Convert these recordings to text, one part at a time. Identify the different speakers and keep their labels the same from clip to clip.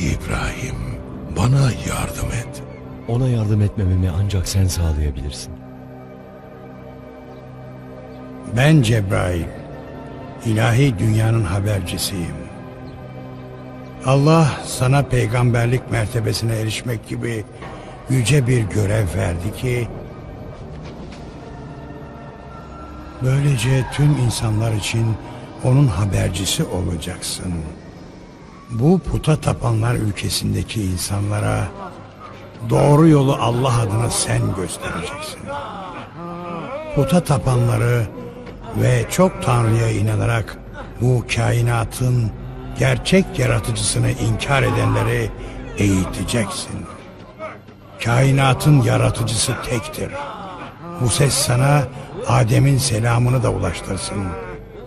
Speaker 1: İbrahim. Bana yardım et.
Speaker 2: Ona yardım etmememi ancak sen sağlayabilirsin.
Speaker 3: Ben Cebrail. ilahi dünyanın habercisiyim. Allah sana peygamberlik mertebesine erişmek gibi yüce bir görev verdi ki böylece tüm insanlar için onun habercisi olacaksın. Bu puta tapanlar ülkesindeki insanlara doğru yolu Allah adına sen göstereceksin. Puta tapanları ve çok Tanrı'ya inanarak bu kainatın gerçek yaratıcısını inkar edenleri eğiteceksin. Kainatın yaratıcısı tektir. Bu ses sana Adem'in selamını da ulaştırsın.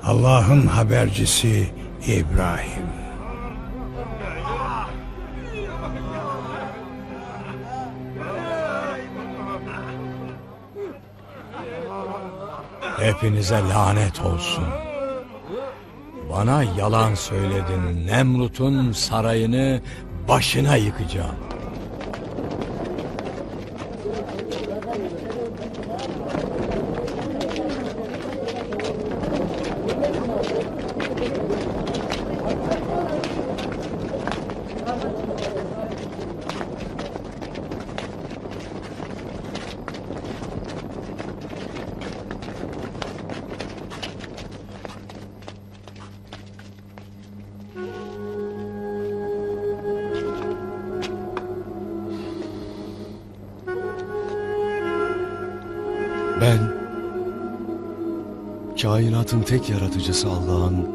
Speaker 3: Allah'ın habercisi İbrahim.
Speaker 4: Hepinize lanet olsun. Bana yalan söyledin. Nemrut'un sarayını başına yıkacağım.
Speaker 2: Kainatın tek yaratıcısı Allah'ın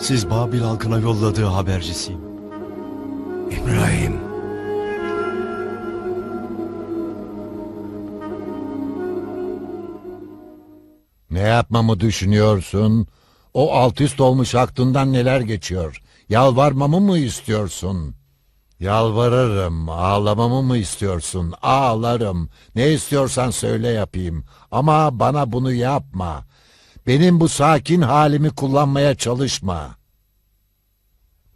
Speaker 2: siz Babil halkına yolladığı habercisiyim.
Speaker 1: İbrahim.
Speaker 5: Ne yapmamı düşünüyorsun? O alt üst olmuş aklından neler geçiyor? Yalvarmamı mı istiyorsun? Yalvarırım. Ağlamamı mı istiyorsun? Ağlarım. Ne istiyorsan söyle yapayım. Ama bana bunu yapma. Benim bu sakin halimi kullanmaya çalışma.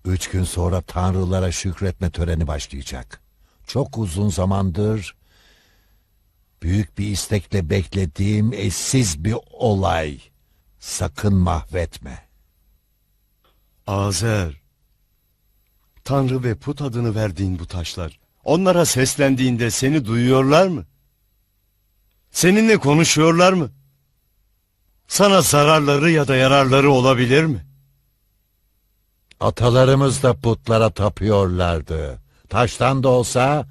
Speaker 5: Üç gün sonra tanrılara şükretme töreni başlayacak. Çok uzun zamandır büyük bir istekle beklediğim eşsiz bir olay. Sakın mahvetme.
Speaker 2: Azer. Tanrı ve put adını verdiğin bu taşlar. Onlara seslendiğinde seni duyuyorlar mı? Seninle konuşuyorlar mı? Sana zararları ya da yararları olabilir mi?
Speaker 5: Atalarımız da putlara tapıyorlardı. Taştan da olsa,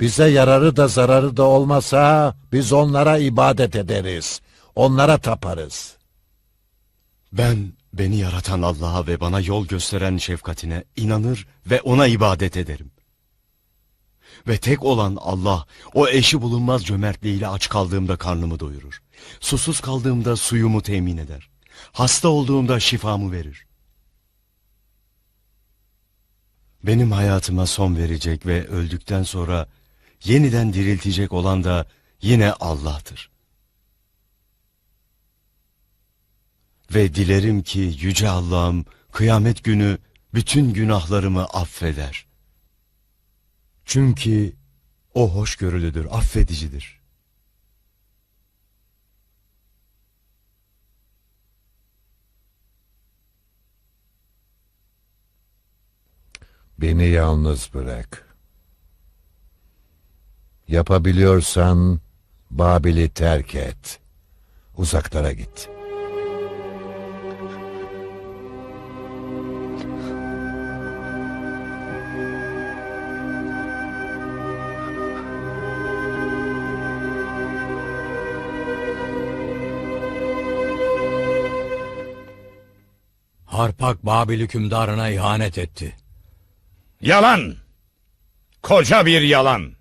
Speaker 5: bize yararı da zararı da olmasa biz onlara ibadet ederiz. Onlara taparız.
Speaker 2: Ben beni yaratan Allah'a ve bana yol gösteren şefkatine inanır ve ona ibadet ederim. Ve tek olan Allah o eşi bulunmaz cömertliğiyle aç kaldığımda karnımı doyurur. Susuz kaldığımda suyumu temin eder. Hasta olduğumda şifamı verir. Benim hayatıma son verecek ve öldükten sonra yeniden diriltecek olan da yine Allah'tır. Ve dilerim ki Yüce Allah'ım kıyamet günü bütün günahlarımı affeder. Çünkü O hoşgörülüdür, affedicidir.
Speaker 5: Beni yalnız bırak. Yapabiliyorsan Babil'i terk et. Uzaklara git.
Speaker 4: Harpak Babil hükümdarına ihanet etti.
Speaker 6: Yalan. Koca bir yalan.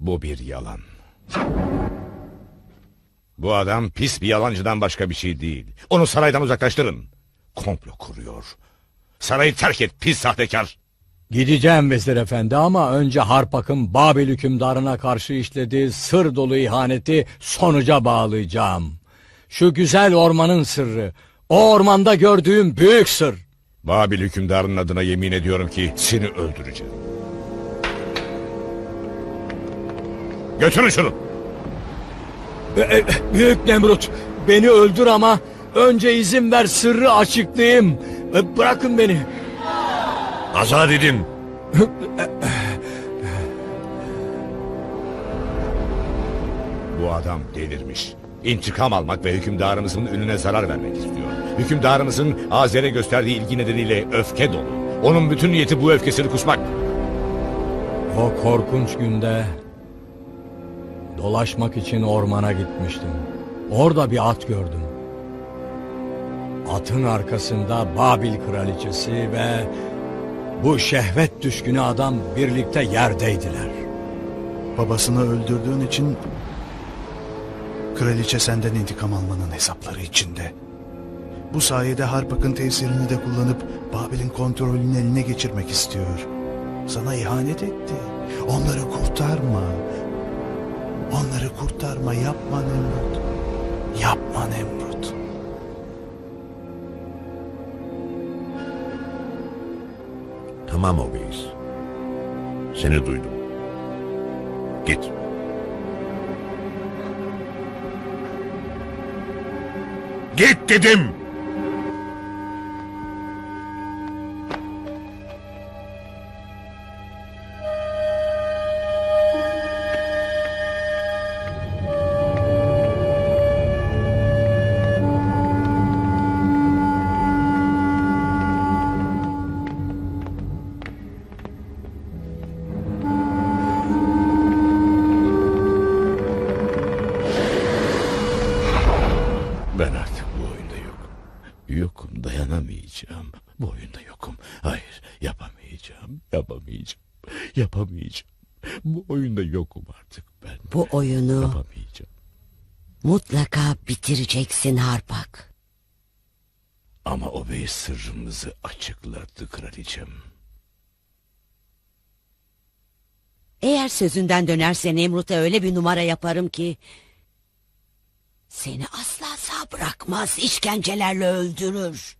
Speaker 6: Bu bir yalan. Bu adam pis bir yalancıdan başka bir şey değil. Onu saraydan uzaklaştırın. Komplo kuruyor. Sarayı terk et pis sahtekar.
Speaker 4: Gideceğim Vezir Efendi ama önce Harpak'ın Babil hükümdarına karşı işlediği sır dolu ihaneti sonuca bağlayacağım. Şu güzel ormanın sırrı. O ormanda gördüğüm büyük sır.
Speaker 6: Babil hükümdarının adına yemin ediyorum ki seni öldüreceğim. Götürün şunu.
Speaker 4: E, Büyük Nemrut beni öldür ama önce izin ver sırrı açıklayayım. E, Bırakın beni.
Speaker 6: Azat edin. Bu adam delirmiş. İntikam almak ve hükümdarımızın önüne zarar vermek istiyor. Hükümdarımızın Azer'e gösterdiği ilgi nedeniyle öfke dolu. Onun bütün niyeti bu öfkesini kusmak.
Speaker 4: O korkunç günde dolaşmak için ormana gitmiştim. Orada bir at gördüm. Atın arkasında Babil kraliçesi ve bu şehvet düşkünü adam birlikte yerdeydiler.
Speaker 7: Babasını öldürdüğün için kraliçe senden intikam almanın hesapları içinde. Bu sayede Harpak'ın tesirini de kullanıp Babil'in kontrolünü eline geçirmek istiyor. Sana ihanet etti. Onları kurtarma. Onları kurtarma. Yapma Nemrut. Yapma Nemrut.
Speaker 6: Tamam obeyiz. Seni duydum. Git. Git dedim.
Speaker 8: Oyunu mutlaka bitireceksin Harpak.
Speaker 6: Ama o bey sırrımızı açıkladı kraliçem.
Speaker 8: Eğer sözünden dönerse Nemrut'a öyle bir numara yaparım ki... ...seni asla sağ bırakmaz, işkencelerle öldürür.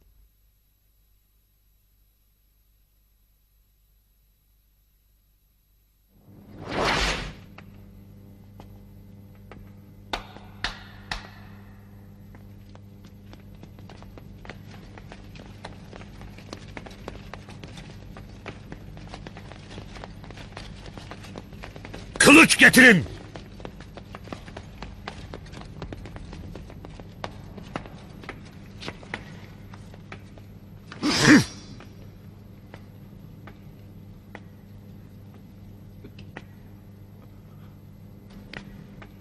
Speaker 6: Getirin!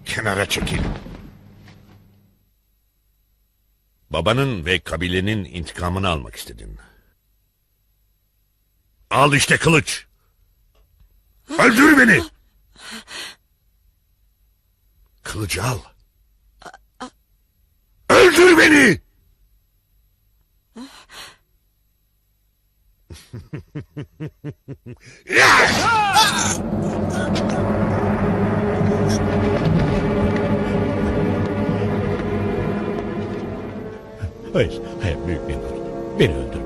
Speaker 6: Kenara çekil. Babanın ve kabilenin intikamını almak istedin. Al işte kılıç. Öldür beni. Kılıcı. Öldür beni! Hayır, hayır büyük Nemrut. Beni öldürme.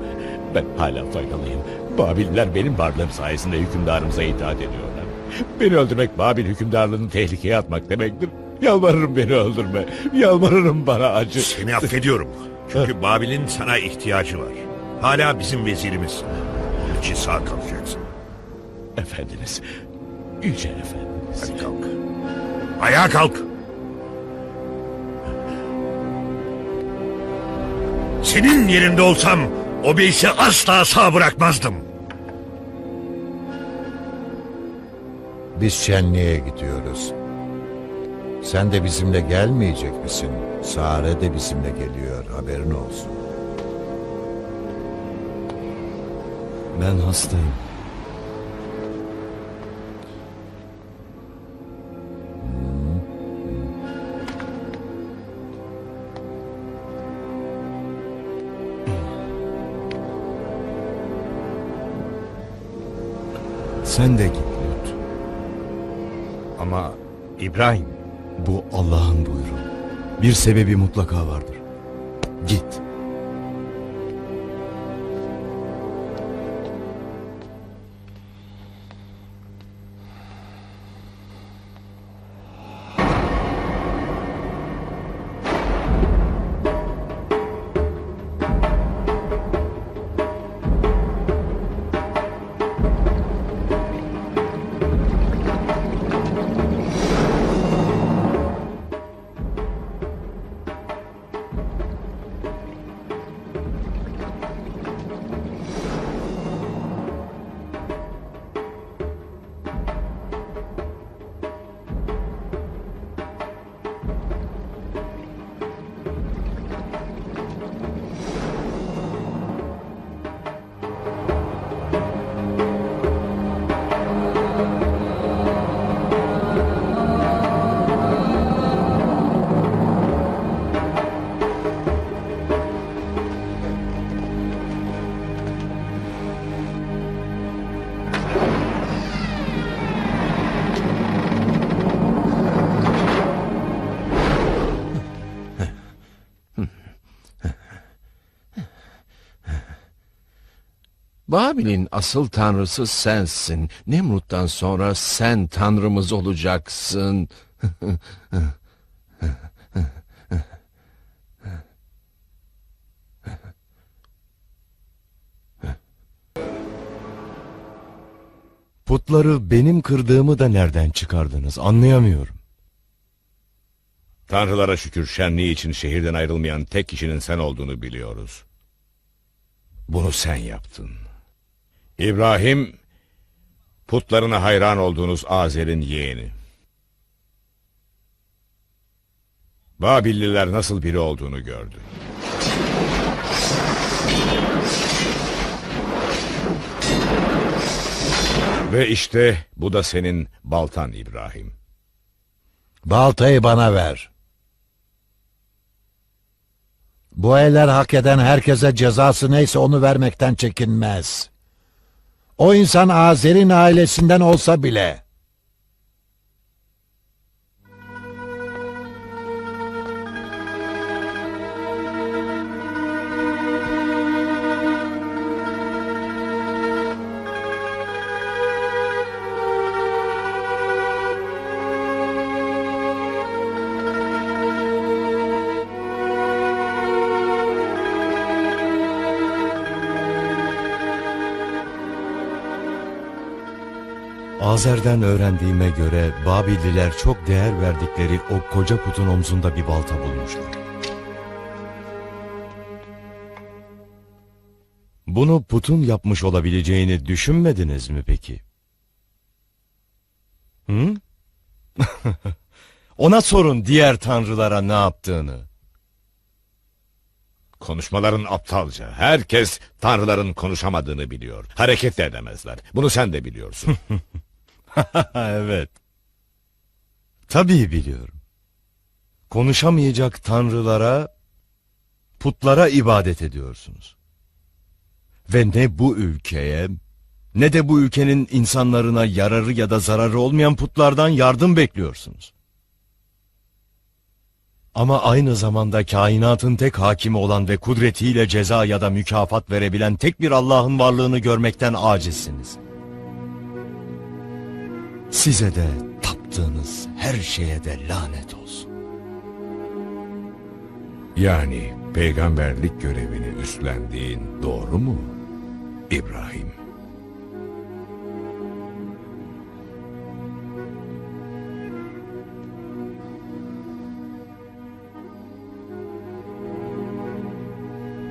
Speaker 6: Ben hala faydalıyım. Babiller benim varlığım sayesinde hükümdarımıza itaat ediyorlar. Beni öldürmek Babil hükümdarlığını tehlikeye atmak demektir. Yalvarırım beni öldürme. Yalvarırım bana acı.
Speaker 9: Seni affediyorum. Çünkü Babil'in sana ihtiyacı var. Hala bizim vezirimiz. Onun için sağ kalacaksın.
Speaker 6: Efendiniz. Yüce efendiniz.
Speaker 9: Hadi kalk. Ayağa kalk. Senin yerinde olsam o beyti asla sağ bırakmazdım.
Speaker 5: Biz şenliğe gidiyoruz. Sen de bizimle gelmeyecek misin? Sare de bizimle geliyor. Haberin olsun.
Speaker 2: Ben hastayım. Sen de git Lut.
Speaker 7: Ama İbrahim
Speaker 2: Bu Allah'ın buyruğu. Bir sebebi mutlaka vardır. Git.
Speaker 10: Babil'in asıl tanrısı sensin. Nemrut'tan sonra sen tanrımız olacaksın.
Speaker 2: Putları benim kırdığımı da nereden çıkardınız anlayamıyorum.
Speaker 6: Tanrılara şükür şenliği için şehirden ayrılmayan tek kişinin sen olduğunu biliyoruz. Bunu sen yaptın. İbrahim, putlarına hayran olduğunuz Azer'in yeğeni. Babilliler nasıl biri olduğunu gördü. Ve işte bu da senin baltan İbrahim.
Speaker 5: Baltayı bana ver. Bu eller hak eden herkese cezası neyse onu vermekten çekinmez. O insan Azer'in ailesinden olsa bile.
Speaker 2: Azer'den öğrendiğime göre Babilliler çok değer verdikleri o koca putun omzunda bir balta bulmuşlar. Bunu putun yapmış olabileceğini düşünmediniz mi peki? Hı? Ona sorun diğer tanrılara ne yaptığını.
Speaker 6: Konuşmaların aptalca. Herkes tanrıların konuşamadığını biliyor. Hareket de edemezler. Bunu sen de biliyorsun.
Speaker 2: evet. Tabii biliyorum. Konuşamayacak tanrılara, putlara ibadet ediyorsunuz. Ve ne bu ülkeye, ne de bu ülkenin insanlarına yararı ya da zararı olmayan putlardan yardım bekliyorsunuz. Ama aynı zamanda kainatın tek hakimi olan ve kudretiyle ceza ya da mükafat verebilen tek bir Allah'ın varlığını görmekten acizsiniz. Size de taptığınız her şeye de lanet olsun.
Speaker 6: yani peygamberlik görevini üstlendiğin doğru mu? İbrahim.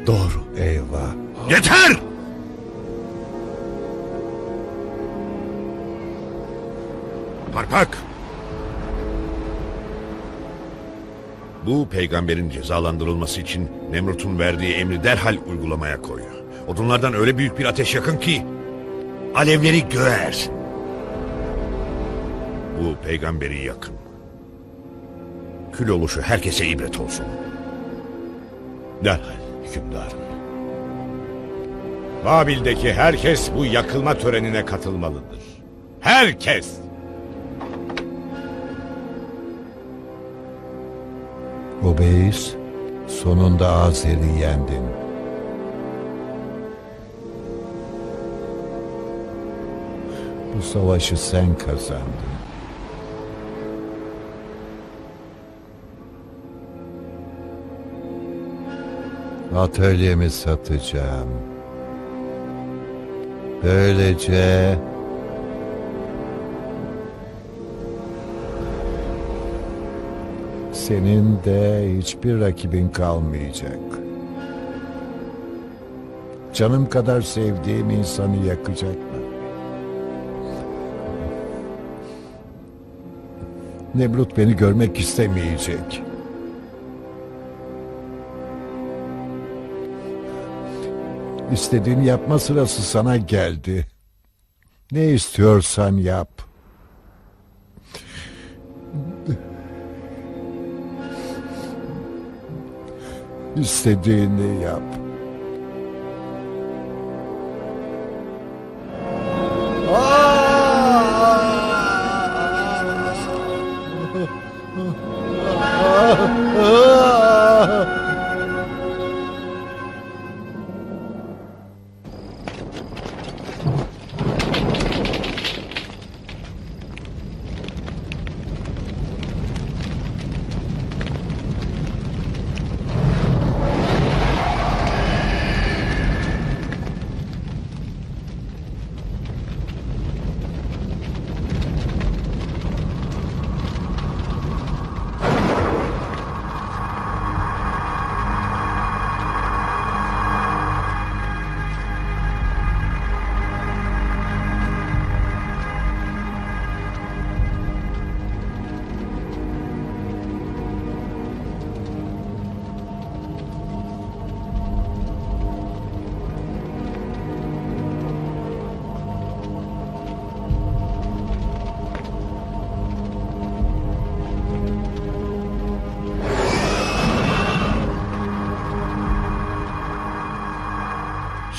Speaker 2: Doğru.
Speaker 5: Eyvah.
Speaker 9: Yeter! Peygamberin cezalandırılması için Nemrut'un verdiği emri derhal uygulamaya koy. Odunlardan öyle büyük bir ateş yakın ki alevleri göğer. Bu peygamberi yakın. Kül oluşu herkese ibret olsun.
Speaker 6: Derhal hükümdarım. Babil'deki herkes bu yakılma törenine katılmalıdır. Herkes!
Speaker 5: Bu Reis, sonunda Azer'i yendin. Bu savaşı sen kazandın. Atölyemi satacağım. Böylece senin de hiçbir rakibin kalmayacak. Canım kadar sevdiğim insanı yakacaklar. Nemrut beni görmek istemeyecek. İstediğini yapma sırası sana geldi. Ne istiyorsan yap. İstediğini yap.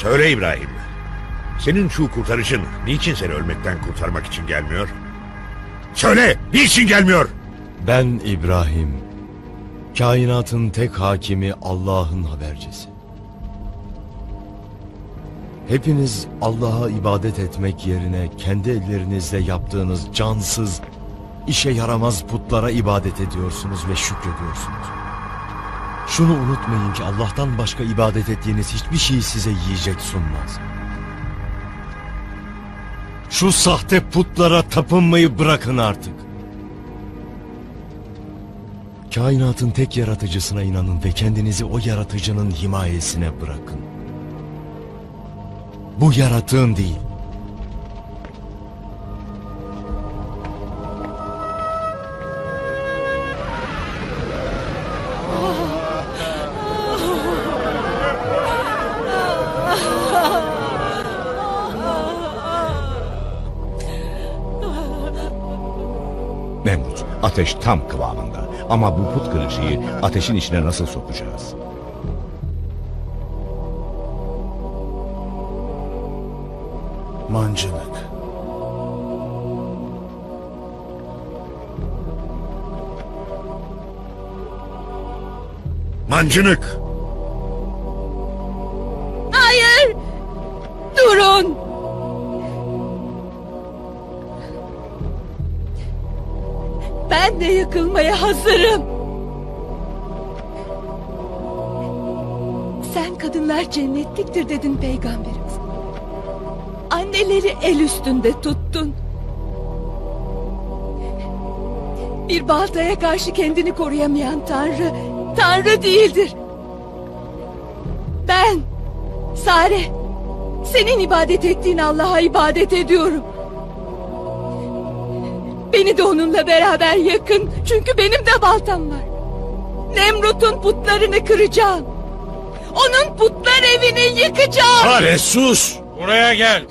Speaker 9: Söyle İbrahim. Senin şu kurtarışın niçin seni ölmekten kurtarmak için gelmiyor? Söyle, niçin gelmiyor?
Speaker 2: Ben İbrahim. Kainatın tek hakimi Allah'ın habercisi. Hepiniz Allah'a ibadet etmek yerine kendi ellerinizle yaptığınız cansız, işe yaramaz putlara ibadet ediyorsunuz ve şükrediyorsunuz. Şunu unutmayın ki Allah'tan başka ibadet ettiğiniz hiçbir şey size yiyecek sunmaz. Şu sahte putlara tapınmayı bırakın artık. Kainatın tek yaratıcısına inanın ve kendinizi o yaratıcının himayesine bırakın. Bu yaratığın değil.
Speaker 6: Ateş tam kıvamında. Ama bu put kırıcıyı ateşin içine nasıl sokacağız?
Speaker 7: Mancınık.
Speaker 9: Mancınık!
Speaker 11: Ben de yakılmaya hazırım. Sen kadınlar cennetliktir dedin peygamberimiz. Anneleri el üstünde tuttun. Bir baltaya karşı kendini koruyamayan Tanrı, Tanrı değildir. Ben, Sare, senin ibadet ettiğin Allah'a ibadet ediyorum. Beni de onunla beraber yakın. Çünkü benim de baltam var. Nemrut'un putlarını kıracağım. Onun putlar evini yıkacağım.
Speaker 4: Hare sus! Buraya gel!